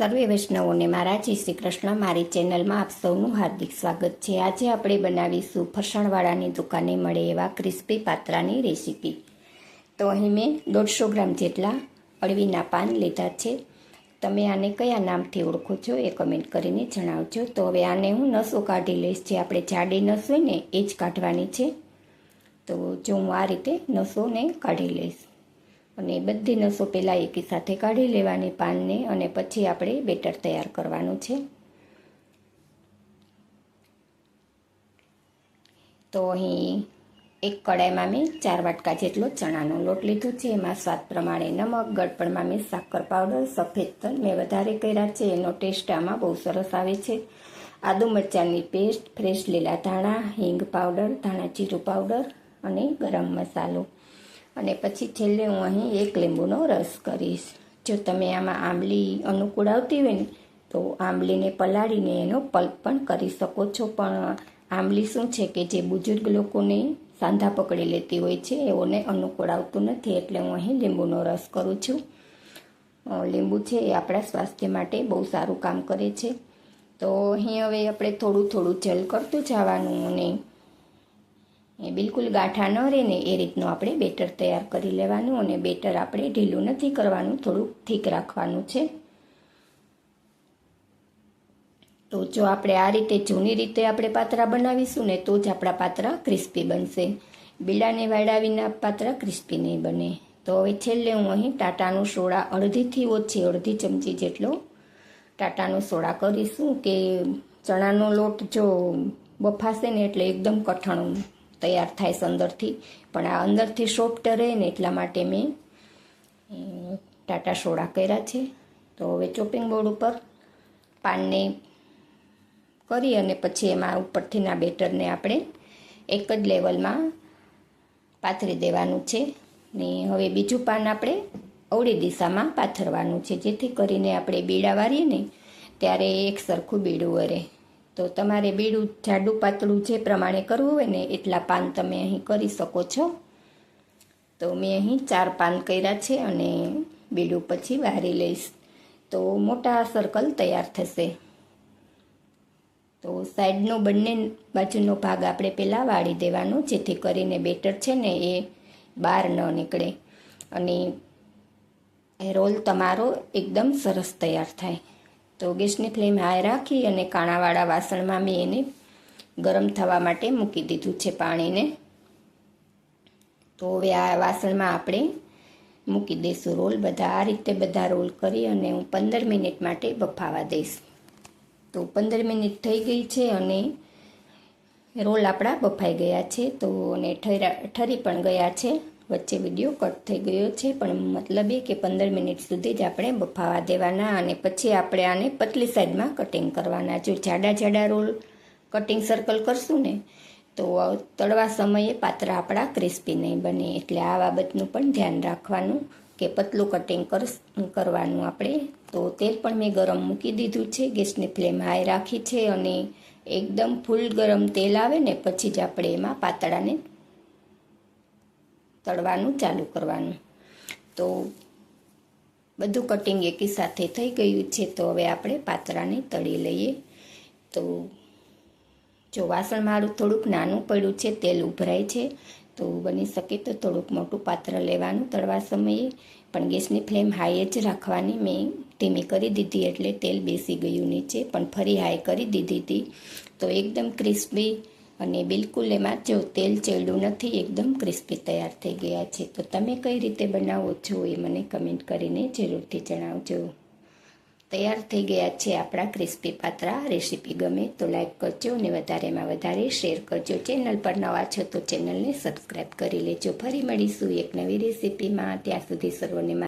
સર્વે વૈષ્ણવોને મારા જય શ્રી કૃષ્ણ મારી ચેનલમાં આપ સૌનું હાર્દિક સ્વાગત છે. આજે આપણે બનાવીશું ફરસાણવાળાની દુકાને મળે એવા ક્રિસ્પી પાત્રાની રેસીપી. તો અહીં મેં દોઢસો ગ્રામ જેટલા અળવીના પાન લીધા છે. તમે આને કયા નામથી ઓળખો છો એ કમેન્ટ કરીને જણાવજો. તો હવે આને હું નસો કાઢી લઈશ. જે આપણે જાડી નસ હોય ને એ જ કાઢવાની છે. તો જો હું આ રીતે નસોને કાઢી લઈશ. અને બધી નસો પહેલાં એકી સાથે કાઢી લેવાની પાનને અને પછી આપણે બેટર તૈયાર કરવાનું છે. તો અહીં એક કડાઈમાં મેં ચાર વાટકા જેટલો ચણાનો લોટ લીધો છે. એમાં સ્વાદ પ્રમાણે નમક, ગળપણમાં મેં સાકર પાવડર, સફેદ તલ મેં વધારે કર્યા છે. એનો ટેસ્ટ આમાં બહુ સરસ આવે છે. આદુ મરચાંની પેસ્ટ, ફ્રેશ લીલા ધાણા, હિંગ પાવડર, ધાણા જીરું પાવડર અને ગરમ મસાલો. અને પછી છેલ્લે હું અહીં એક લીંબુનો રસ કરીશ. જો તમે આમાં આંબલી અનુકૂળ આવતી હોય ને, તો આંબલીને પલાળીને એનો પલ્પ પણ કરી શકો છો. પણ આંબલી શું છે કે જે બુજુર્ગ લોકોને સાંધા પકડી લેતી હોય છે, એઓને અનુકૂળ આવતું નથી. એટલે હું અહીં લીંબુનો રસ કરું છું. લીંબુ છે એ આપણા સ્વાસ્થ્ય માટે બહુ સારું કામ કરે છે. તો અહીં હવે આપણે થોડું થોડું જલ કરતું જવાનું અને એ બિલકુલ ગાંઠા ન રહે ને એ રીતનું આપણે બેટર તૈયાર કરી લેવાનું અને બેટર આપણે ઢીલું નથી કરવાનું, થોડુંક ઠીક રાખવાનું છે. તો જો આપણે આ રીતે જૂની રીતે આપણે પાત્રા બનાવીશું ને તો જ આપણા પાત્રા ક્રિસ્પી બનશે. બિલાને વાળા વિના પાત્રા ક્રિસ્પી નહીં બને. તો હવે છેલ્લે હું અહીં ટાટાનું સોડા અડધીથી ઓછી, અડધી ચમચી જેટલો ટાટાનું સોડા કરીશું કે ચણાનો લોટ જો બફાશે ને એટલે એકદમ કઠણ તૈયાર થાય છે અંદરથી. પણ આ અંદરથી સોફ્ટ રહે ને એટલા માટે મેં ટાટા સોડા કર્યા છે. તો હવે ચોપિંગ બોર્ડ ઉપર પાનને કરી અને પછી એમાં ઉપરથીના બેટરને આપણે એક જ લેવલમાં પાથરી દેવાનું છે. ને હવે બીજું પાન આપણે અવળી દિશામાં પાથરવાનું છે. જેથી કરીને આપણે બીડા વારીએ ને ત્યારે એક સરખું બીડું વરે. તો તમારે બીડું જાડું પાતળું જે પ્રમાણે કરવું હોય ને એટલા પાન તમે અહીં કરી શકો છો. તો મેં અહીં ચાર પાન કર્યા છે અને બીડું પછી વારી લઈશ. તો મોટા સર્કલ તૈયાર થશે. તો સાઈડનો બંને બાજુનો ભાગ આપણે પહેલાં વાળી દેવાનો, જેથી કરીને બેટર છે ને એ બહાર ન નીકળે. અને રોલ તમારો એકદમ સરસ તૈયાર થાય. તો ગેસની ફ્લેમ હાઈ રાખી અને કાણાવાળા વાસણમાં મેં એને ગરમ થવા માટે મૂકી દીધું છે પાણીને. તો હવે આ વાસણમાં આપણે મૂકી દઈશું રોલ. બધા આ રીતે બધા રોલ કરી અને હું પંદર મિનિટ માટે બફાવા દઈશ. તો પંદર મિનિટ થઈ ગઈ છે અને રોલ આપણા બફાઈ ગયા છે. તો અને ઠરા પણ ગયા છે. વચ્ચે વીડિયો કટ થઈ ગયો છે, પણ મતલબ એ કે પંદર મિનિટ સુધી જ આપણે બફાવા દેવાના અને પછી આપણે આને પતલી સાઈડમાં કટિંગ કરવાના. જો જાડા જાડા રોલ કટિંગ સર્કલ કરશું ને, તો તળવા સમયે પાત્ર આપણા ક્રિસ્પી નહીં બને. એટલે આ બાબતનું પણ ધ્યાન રાખવાનું કે પતલું કટિંગ કર કરવાનું આપણે. તો તેલ પણ મેં ગરમ મૂકી દીધું છે, ગેસની ફ્લેમ હાઈ રાખી છે અને એકદમ ફૂલ ગરમ તેલ આવે ને, પછી જ આપણે એમાં પાતળાને તળવાનું ચાલુ કરવાનું. તો બધું કટિંગ એકી સાથે થઈ ગયું છે, તો હવે આપણે પાતરાને તળી લઈએ. તો જો વાસણ મારું થોડુંક નાનું પડ્યું છે, તેલ ઉભરાય છે, તો બની શકે તો થોડુંક મોટું પાત્ર લેવાનું તળવા સમયે. પણ ગેસની ફ્લેમ હાઈ જ રાખવાની. મેં ધીમી કરી દીધી એટલે તેલ બેસી ગયું નીચે, પણ ફરી હાઈ કરી દીધી હતી. તો એકદમ ક્રિસ્પી અને બિલકુલ એમાં જો તેલ ચડ્યું નથી, એકદમ ક્રિસ્પી તૈયાર થઈ ગયા છે. તો તમે કઈ રીતે બનાવો છો એ મને કમેન્ટ કરીને જરૂરથી જણાવજો. તૈયાર થઈ ગયા છે આપણા ક્રિસ્પી પાત્રા. રેસીપી ગમે તો લાઈક કરજો અને વધારેમાં વધારે શેર કરજો. ચેનલ પર નવા છો તો ચેનલને સબસ્ક્રાઈબ કરી લેજો. ફરી મળીશું એક નવી રેસીપીમાં. ત્યાં સુધી સર્વને